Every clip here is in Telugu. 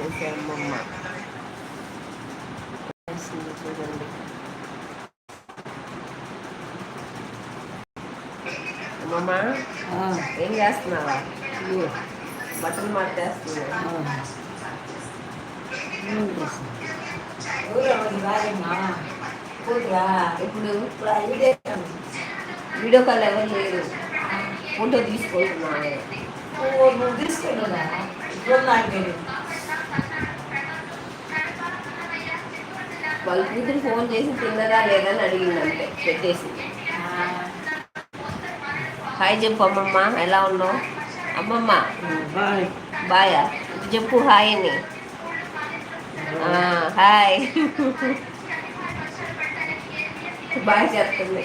చేసే అమ్మమ్మ చూడండి అమ్మమ్మ ఏం చేస్తున్నావా? బట్టలు మార్చేస్తున్నా ఇప్పుడు వీడియో కాల్ ఎవరు లేరు. ఫోటో తీసుకుంటున్నాను నువ్వు ఇప్పుడు నాకు కూతురు ఫోన్ చేసి తిన్నదా లేదని అడిగిందంటే పెట్టేసి. హాయ్ చెప్పు అమ్మమ్మ ఎలా ఉన్నావు? అమ్మమ్మ. బాయ్. చెప్పు హాయ్ అని. హాయ్. బాయ్ చెప్తుంది.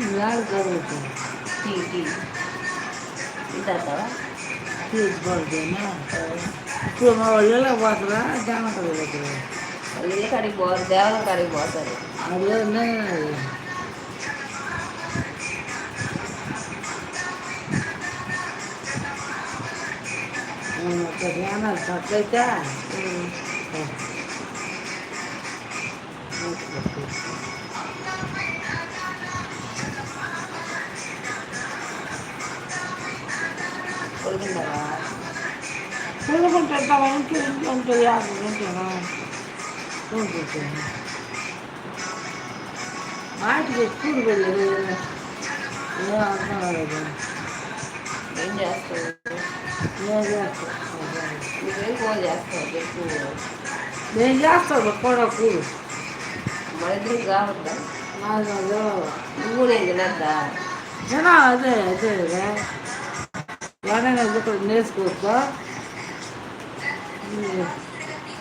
La verdad, que es verdad. Si es verdad, es verdad, no es no es verdad. Si es no es verdad. Si es verdad, no es verdad. Si es verdad, es verdad. Si es verdad, no es verdad. ఇంట్లో ఇంట్లో ఉంటుంది యాభై గంటలు కొనుక్కుంటాను మాటికి స్కూల్ వెళ్ళి ఏం అర్థం కాలేదు ఏం చేస్తావు నేను చేస్తాను నువ్వేం ఫోన్ చేస్తావు చెప్పు నేను చేస్తాను కూడా కూడు మన ఇద్దరికి కావద్దా నాకు నువ్వు నేను తినద్దా జనా అదే అదే బాగానే ఇక్కడ నేర్చుకోవచ్చా?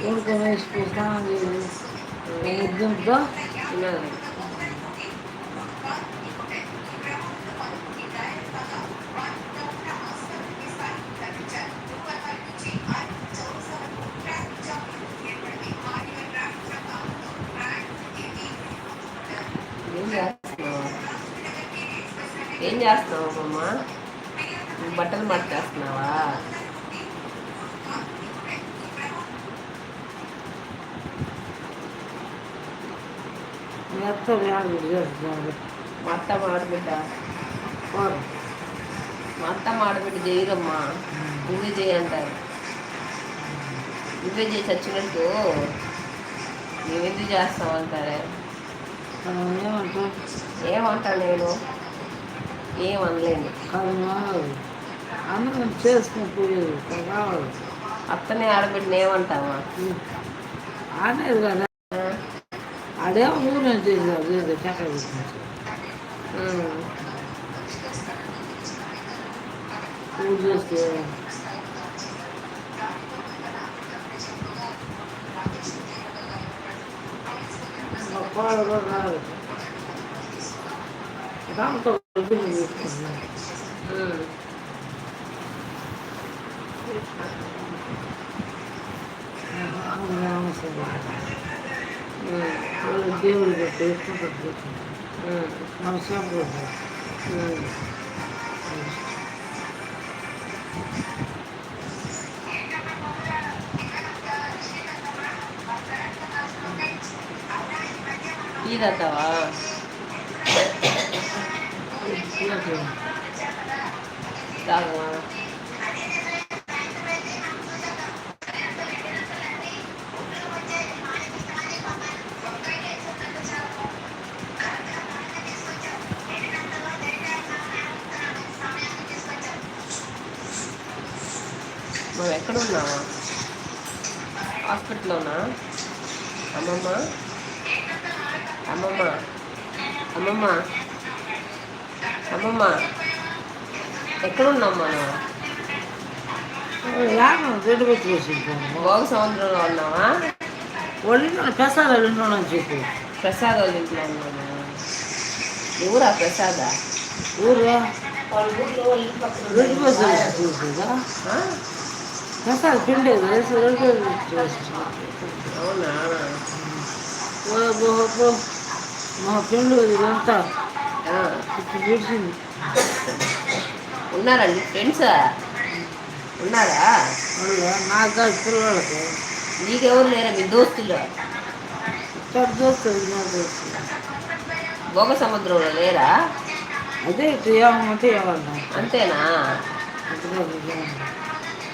వండుకొని నేర్చుకోవచ్చా? ఉద్యమంతో ఏం చేస్తున్నావు? ఏం చేస్తావు అమ్మమ్మ? బట్టలు మడతేస్తున్నావా? ఎంత వ్యాధి చేస్తున్నారు మా అత్త మాడబిడ్డ మా అత్త మాడబిడ్డ చేయరమ్మా నువ్వే చేయి అంటారు. నువ్వే చేసి వచ్చినట్టు నువ్వెందుకు చేస్తావు అంటారే? ఏమంటా నేను? ఏమనలేను. అందరం చేసుకుంటూ రావాలి అత్తనే ఆడబిడ్డని ఏమంటావా? అనేది కదా. ఆ? అదేమో ఊరు చేశారు ఉమ్. పూజ చేస్తే కూడా రాదు దాంతో దేవుడు పెట్టి వేసుకుంటారు ఉమ్. మన సేపు ఉమ్. టీ తాగుతావా తాగవా మనం హాస్పిటల్లోనా అమ్మమ్మ అమ్మమ్మ అమ్మమ్మ అమ్మమ్మ ఎక్కడున్నాం మనం యాను రెండు పెట్టి వేసుకుంటాను భోగ సముద్రంలో ఉన్నావా వాళ్ళు పెసాలు విన్నాను చెప్పు ప్రసాద్ వాళ్ళ ఇంట్లో ఉన్నాము ఎవరా ప్రసాద ఊరే వాళ్ళ ఊర్లో వాళ్ళ ఇంటి పక్కన బస్సులు వేసుకుంటాను అవునా? మా ఫ్రెండ్ ఇదంతా. ఇప్పుడు పిలిచింది ఉన్నారండి ఫ్రెండ్సా? ఉన్నారా? నాకు కాదు పిల్లలకి. నీకెవరు లేరా? మీ దోస్తులు? ఇక్కడ దోస్తుంది నా దోస్తు భోగ సముద్రంలో లేరా? అదే ఇటు ఏమంటే ఏమన్నా అంతేనా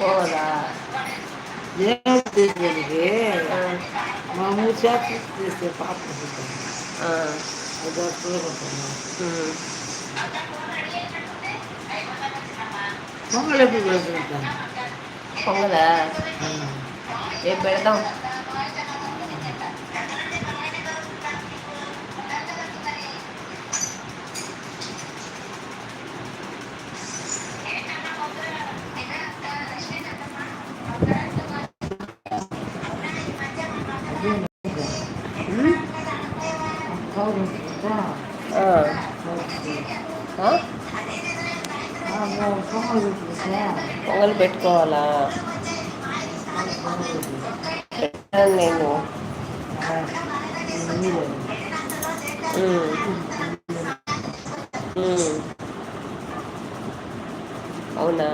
போவதா ஏன் போகுது நான் மூச்சா பேசிய பார்த்துருக்கேன் அதான் சொல்லுங்க பொங்கல் எப்படி தான் పొంగల్ పెట్టుకోవాలా? నేను. అవునా?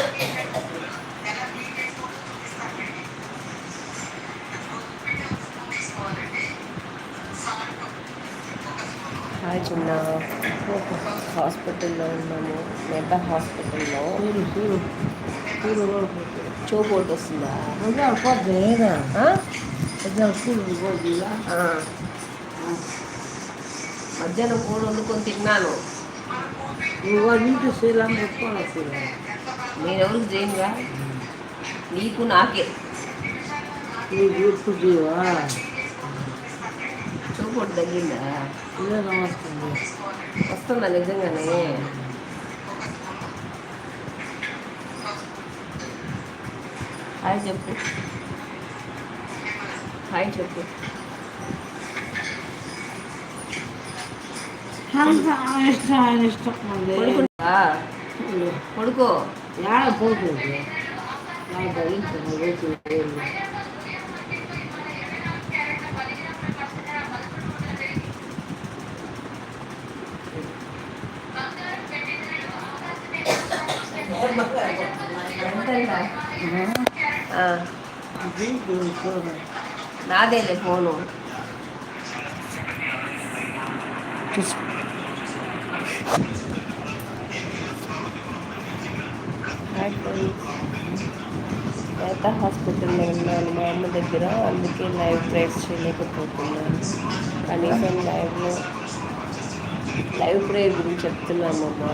హాయ్ చిన్న. హాస్పిటల్లో ఉన్నాము. మెగా హాస్పిటల్లో. చూపు ఒకటి వస్తుందా. మధ్యాహ్నం కూర వండుకొని తిన్నాను. నువ్వు ఇంటి ఎక్కువ శ్రీలంక నేనెవరికి చేయనుగా నీకు నాకే. నువ్వు ఎప్పుడు చేయవా చూపు ఒకటి తగ్గిందా వస్తుందా నిజంగానే? హాయ్ చెప్పు. హాయ్ చెప్పు. పడుకుంటా? పడుకో. యాడ పోతుంది యాడ భరించను రేపు ఎంతైందా? ఆ, నాదేలే ఫోను హాయ్ నేత హాస్పిటల్లో ఉన్నాను మా అమ్మ దగ్గర అందుకే లైవ్ ప్రైస్ చేయలేకపోతున్నాను. కనీసం లైవ్లో లైవ్ ప్రేయర్ గురించి చెప్తున్నాను అమ్మా.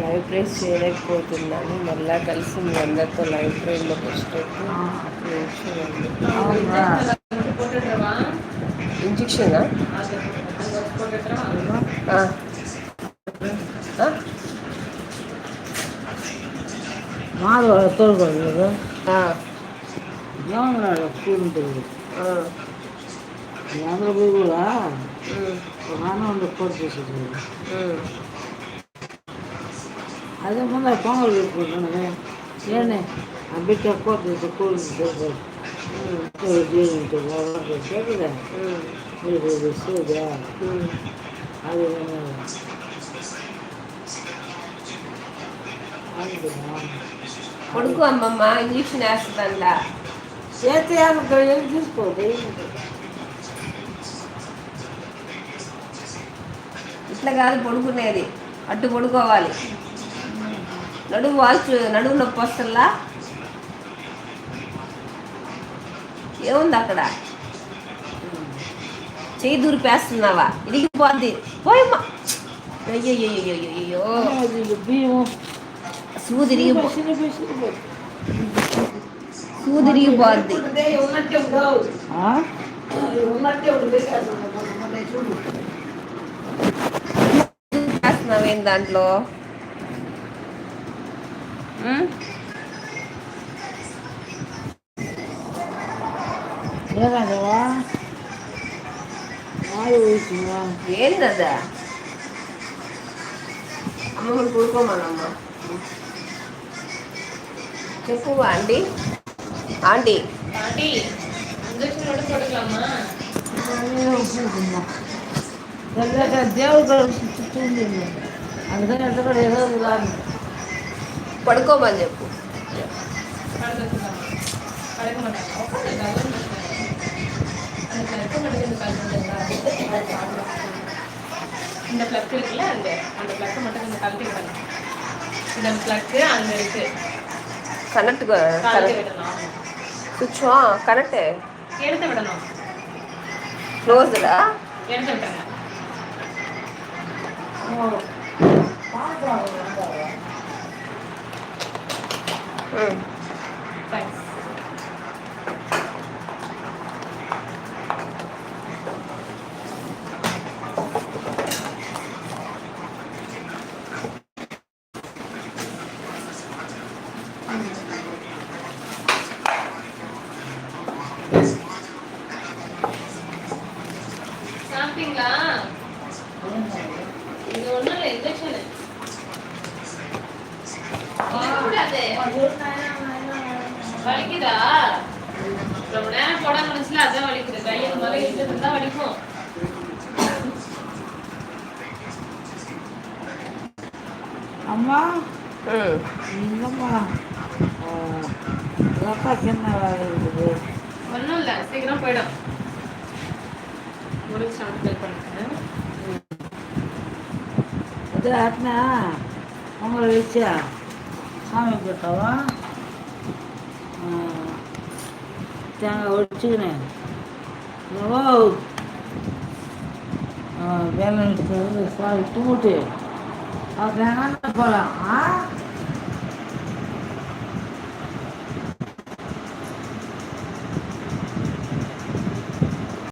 లైవ్ ప్రేస్ చేయలేకపోతున్నాను. మళ్ళా కలిసి మీ అందరితో లైవ్ ప్రేయర్లోకి వచ్చేటట్టు చూడండి ఇంజక్షనా? మారు తోడుకోడు కదా ఆ. ఏమన్నాడు స్కూల్ ఉంటుంది ఆ. అందరూ పోయి కూడా ఉమ్. ఒక అన్న ఉండి కోర్టు చేసేది ఉమ్. అదే ముందర పొంగల్ పెట్టుకుంటున్నాను ఏంటి ఆ బిడ్డ కోర్టు చేసి కూలి సరిపోదు ఉమ్, దీనికి బాగా పెట్టారు ఉమ్, మీరు వస్తుందా ఉమ్. అది అనుకున్నా కొడుకు అమ్మమ్మ ఇంజక్షన్ ఏమక్కడ ఏం తీసుకోదు ఇట్లా కాదు పడుకునేది అట్టు పడుకోవాలి నడుము వాల్చు నడుము నొప్పి వస్తుందా ఏముంది అక్కడ? చెయ్యి దూరిపేస్తున్నావా? ఇరిగిపోద్ది. పోయమ్మా. అయ్యో బియ్యం సూది ఇరిగిపో చిన్న పిసిని సూది ఇరిగిపోద్ది వేస్తున్నావేం దాంట్లో ఉమ్? ఏమన్నావా నాలుగు వేసినా ఏందదా అమ్మమ్మని పడుకోమనమ్మ చెప్పు ఆంటీ ఆంటీ பாட்டி இன்ஜெக்ஷனோட போட்டுக்கலாமா దేవుడు చుట్టూ అందుకని ఎంత కూడా ఏదో రాదు పడుకోమని చెప్పు படுத்துக்கலாமா படுக்க மாட்டாங்க உட்காந்துருக்காங்க அந்த பிளக் மட்டும் கொஞ்சம் கழட்டுங்களா இந்த பிளக் இருக்குல்ல அந்த அந்த பிளக் மட்டும் கொஞ்சம் கழட்டி விடணும் இந்த பிளக் அங்க இருக்கு கனெக்ட் சுவிட்ச் ஆ? கனெக்ட். எடுத்து விடணும். க்ளோஸ்டா எடுத்து விட்டுருங்க. ம். தேங்க்ஸ் வலிக்குதா? ரொம்ப நேரம் போட முடிஞ்சுல அதான் வலிக்குது. கையில் முதல்ல அம்மா? இல்லம்மா. அப்பாக்கு என்ன வேலை இருக்குது. ஒன்றும் இல்லை சீக்கிரம் போயிடும். முடிச்சு ஹெல்ப் பண்ணுறேன் இது ஆட்டினா உங்களை வச்சா சாமி போட்டவா தேங்காய் ஒடிச்சுக்கினேன் ஓ வேலை சுவாமி கும்பிட்டு அவர் தேங்காய் போகலாம் ஆ